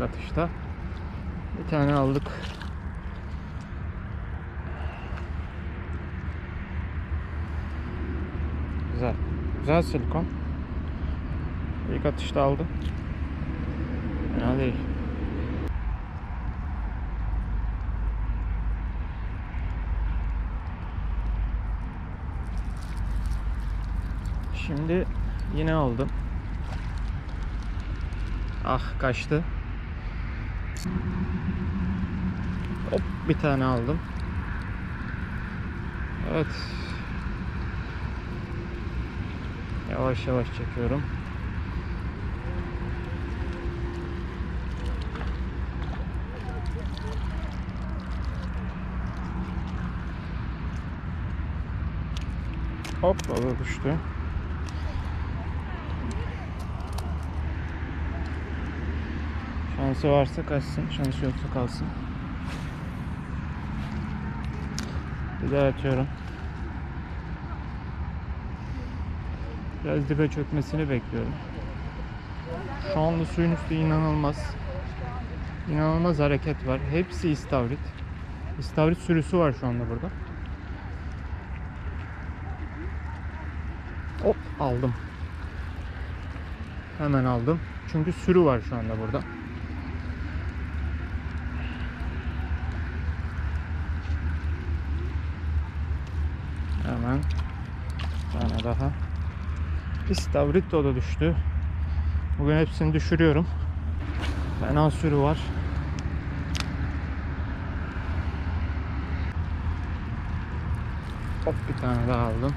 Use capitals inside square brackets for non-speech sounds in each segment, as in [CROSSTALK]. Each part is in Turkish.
atışta. Bir tane aldık. Güzel. Güzel silikon. İlk atışta aldım. Fena değil. Şimdi yine aldım. Ah kaçtı. Hop bir tane aldım. Evet. Yavaş yavaş çekiyorum. Hop o da düştü. Şansı varsa kaçsın, şansı yoksa kalsın. Bir daha atıyorum. Biraz dibe çökmesini bekliyorum. Şu anda suyun üstü inanılmaz. İnanılmaz hareket var. Hepsi istavrit. İstavrit sürüsü var şu anda burada. Hop aldım. Hemen aldım. Çünkü sürü var şu anda burada. Hemen bir tane daha. İstavrit de da düştü. Bugün hepsini düşürüyorum. Fena sürü var. Hop bir tane daha aldım.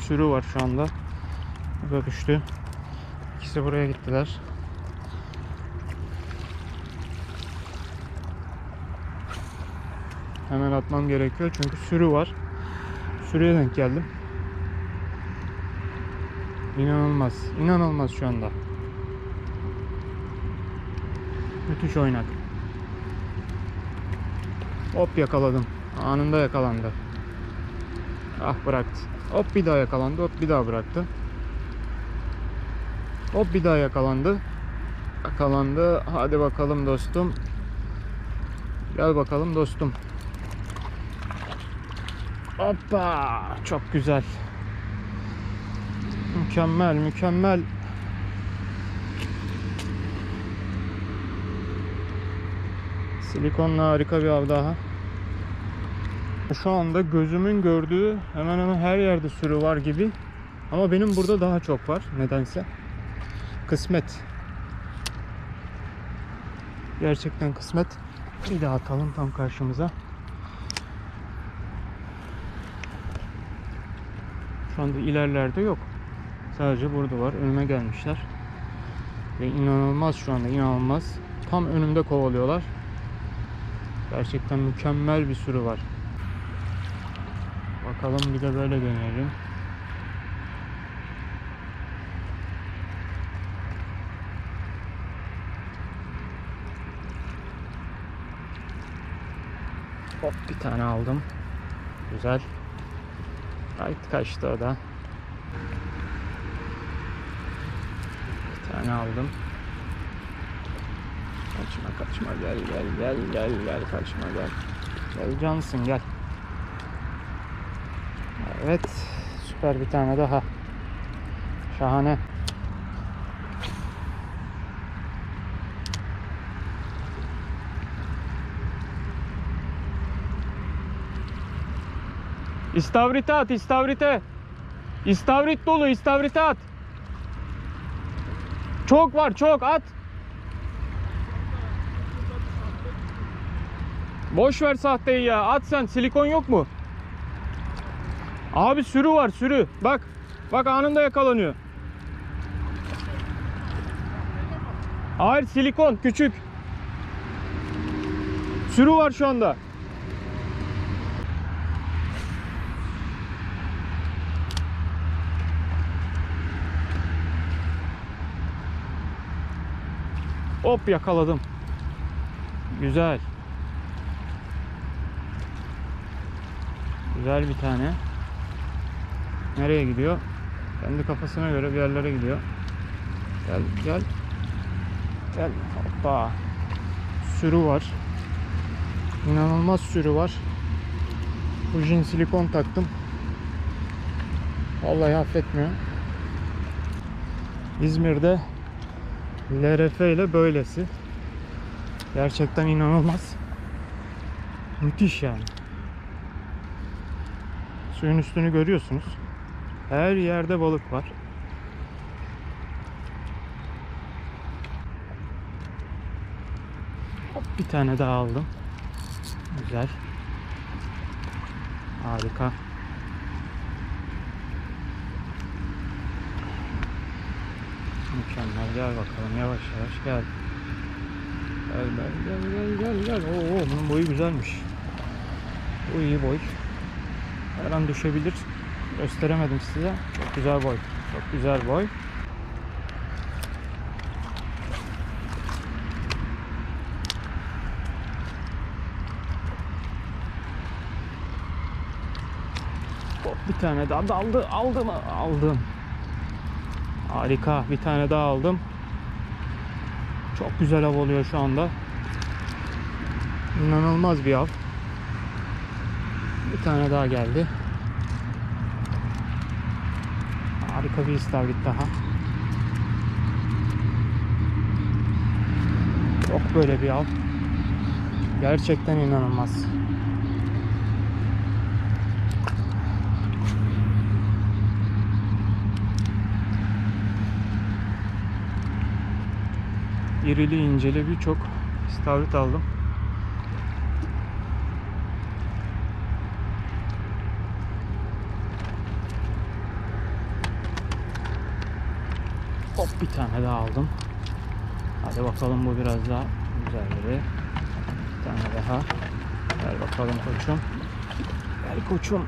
Sürü var şu anda. Düştü. İkisi buraya gittiler. Hemen atmam gerekiyor çünkü sürü var. Sürüye denk geldim. İnanılmaz. İnanılmaz şu anda. Müthiş oynak. Hop yakaladım. Anında yakalandı. Ah bıraktı. Hop bir daha yakalandı. Hop bir daha bıraktı. Hop bir daha yakalandı. Yakalandı. Hadi bakalım dostum. Gel bakalım dostum. Hoppa! Çok güzel. Mükemmel, mükemmel. Silikonla harika bir av daha. Şu anda gözümün gördüğü hemen hemen her yerde sürü var gibi. Ama benim burada daha çok var nedense. Kısmet. Gerçekten kısmet. Bir daha atalım tam karşımıza. Şu anda ilerlerde yok. Sadece burada var. Önüme gelmişler. Ve inanılmaz şu anda inanılmaz. Tam önümde kovalıyorlar. Gerçekten mükemmel bir sürü var. Bakalım bir de böyle deneyelim. Hop bir tane aldım. Güzel. Right kaçtı o da. Bir tane aldım. Kaçma kaçma gel gel gel gel gel kaçma gel. Gel cansın gel. Evet süper bir tane daha. Şahane. İstavrite at, istavrite. İstavrit dolu, istavrite at. Çok var, çok at. Boş ver sahteyi ya. At sen. Silikon yok mu? Abi sürü var, sürü. Bak. Bak anında yakalanıyor. Hayır silikon küçük. Sürü var şu anda. Hop yakaladım. Güzel. Güzel bir tane. Nereye gidiyor? Kendi kafasına göre bir yerlere gidiyor. Gel gel. Gel. Hoppa. Sürü var. İnanılmaz sürü var. Fujin silikon taktım. Vallahi affetmiyor. İzmir'de LRF ile böylesi. Gerçekten inanılmaz. Müthiş yani. Suyun üstünü görüyorsunuz. Her yerde balık var. Hop bir tane daha aldım. Güzel. Harika. Mükemmel. Gel bakalım yavaş yavaş gel. Gel gel gel gel gel. Oo, bunun boyu güzelmiş. Bu iyi boy. Her an düşebilir. Gösteremedim size. Çok güzel boy. Çok güzel boy. Hop, bir tane daha daldı. Aldı mı? Aldım. Harika. Bir tane daha aldım. Çok güzel av oluyor şu anda. İnanılmaz bir av. Bir tane daha geldi. Harika bir istavrit daha. Yok böyle bir av. Gerçekten inanılmaz. İrili inceli birçok istavrit aldım. Hop bir tane daha aldım. Hadi bakalım bu biraz daha güzel biri. Bir tane daha. Gel bakalım koçum. Gel koçum.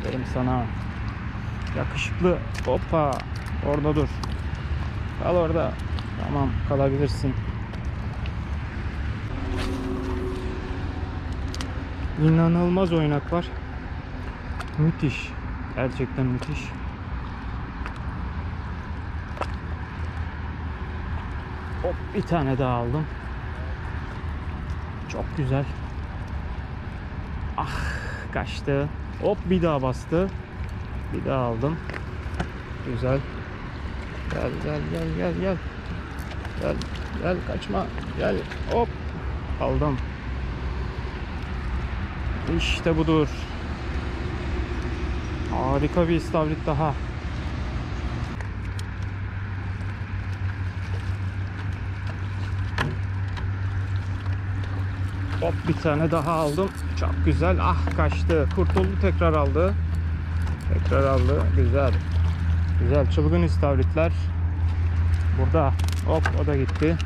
Aferin sana. Yakışıklı. Hoppa. Orada dur. Kal orada. Tamam kalabilirsin. İnanılmaz oynak var. Müthiş. Gerçekten müthiş. Hop bir tane daha aldım. Çok güzel. Ah kaçtı. Hop bir daha bastı. Bir daha aldım. Güzel. Gel gel gel gel gel. Gel gel kaçma. Gel hop. Aldım. İşte budur. Harika bir istavrit daha. Hop bir tane daha aldım. Çok güzel. Ah kaçtı. Kurtuldu tekrar aldı. Tekrar aldı. Güzel. Güzel. Çılgın istavritler. Burada. Hop o da gitti.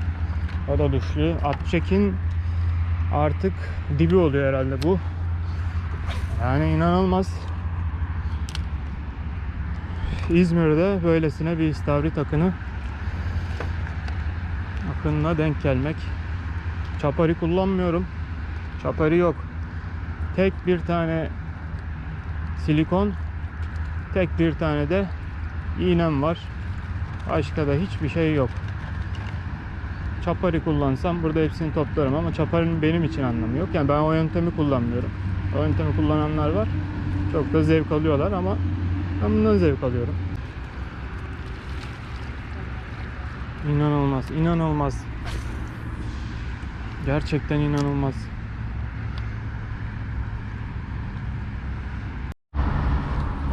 O da düştü. Atçek'in artık dibi oluyor herhalde bu. Yani inanılmaz. İzmir'de böylesine bir istavrit akını akınına denk gelmek. Çapari kullanmıyorum. Çapari yok. Tek bir tane silikon, tek bir tane de iğnem var. Başka da hiçbir şey yok. Çapari kullansam burada hepsini toplarım ama çaparinin benim için anlamı yok. Yani ben o yöntemi kullanmıyorum. O yöntemi kullananlar var. Çok da zevk alıyorlar ama ben bundan zevk alıyorum. İnanılmaz, inanılmaz. Gerçekten inanılmaz.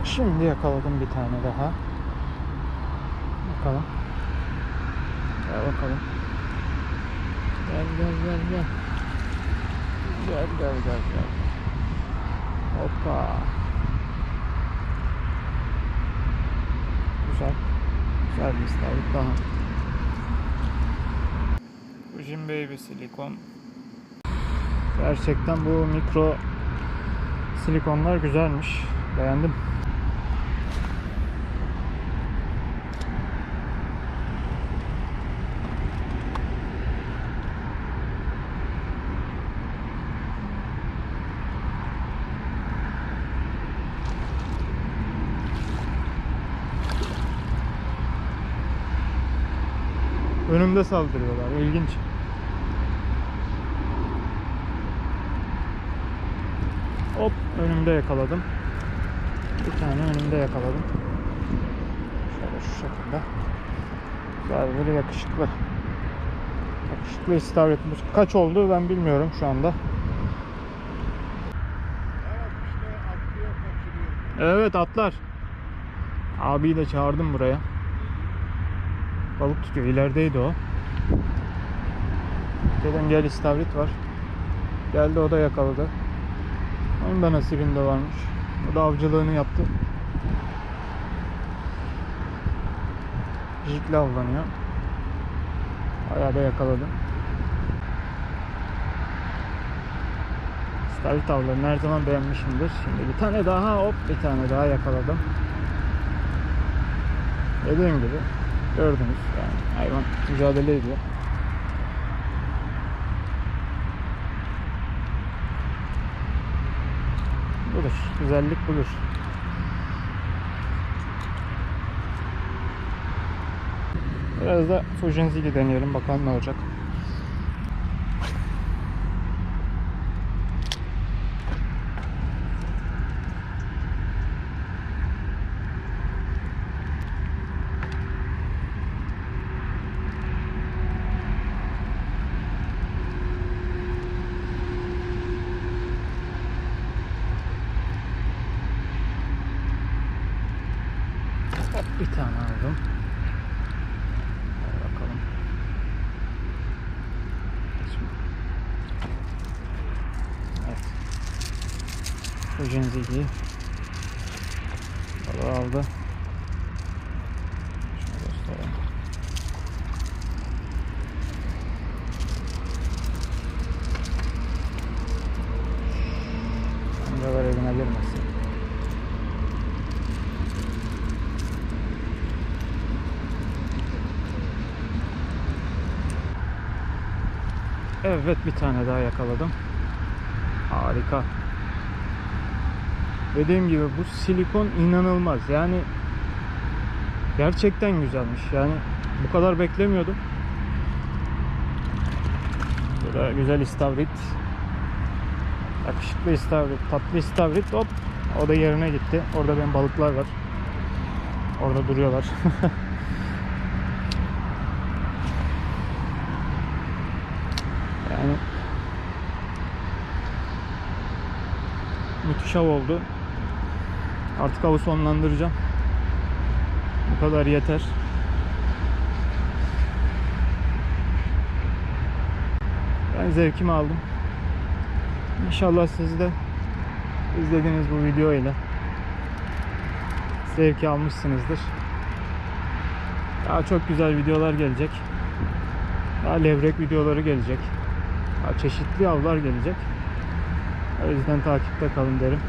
Şimdi yakaladım bir tane daha. Bakalım. Gel bakalım. Gel gel gel gel. Gel gel gel gel. Hoppa. Güzel. Güzel bir istavrit daha. Fujin Baby silikon. Gerçekten bu mikro silikonlar güzelmiş. Beğendim. Önümde saldırıyorlar. İlginç. Hop önümde yakaladım. Bir tane önümde yakaladım. Şöyle şu şekilde. Güzel böyle yakışıklı. Yakışıklı istavrit. Kaç oldu ben bilmiyorum şu anda. Evet atlar. Abiyi de çağırdım buraya. Balık tutuyor. İlerideydi o. Dedim gel istavrit var. Geldi o da yakaladı. Onun da nasibinde varmış. O da avcılığını yaptı. Jikle avlanıyor. Bayağı da yakaladı. İstavrit avlarını her zaman beğenmişimdir. Şimdi bir tane daha hop bir tane daha yakaladım. Dediğim gibi gördünüz yani hayvan mücadele ediyor. Budur. Güzellik budur. Biraz da Fujinzigi deneyelim bakalım ne olacak. Hop bir tane aldım. Hadi bakalım. Şimdi. Evet. Fujinzigi. Balığı aldı. Şunu göstereyim. Kameralar eline girmesin. Evet bir tane daha yakaladım. Harika. Dediğim gibi bu silikon inanılmaz. Yani gerçekten güzelmiş. Yani bu kadar beklemiyordum. Böyle güzel istavrit. Yakışıklı istavrit, tatlı istavrit. Hop o da yerine gitti. Orada benim balıklar var. Orada duruyorlar. [LAUGHS] Yani müthiş av oldu. Artık avı sonlandıracağım. Bu kadar yeter. Ben zevkimi aldım. İnşallah siz de izlediğiniz bu video ile zevki almışsınızdır. Daha çok güzel videolar gelecek. Daha levrek videoları gelecek. Daha çeşitli avlar gelecek. O yüzden takipte kalın derim.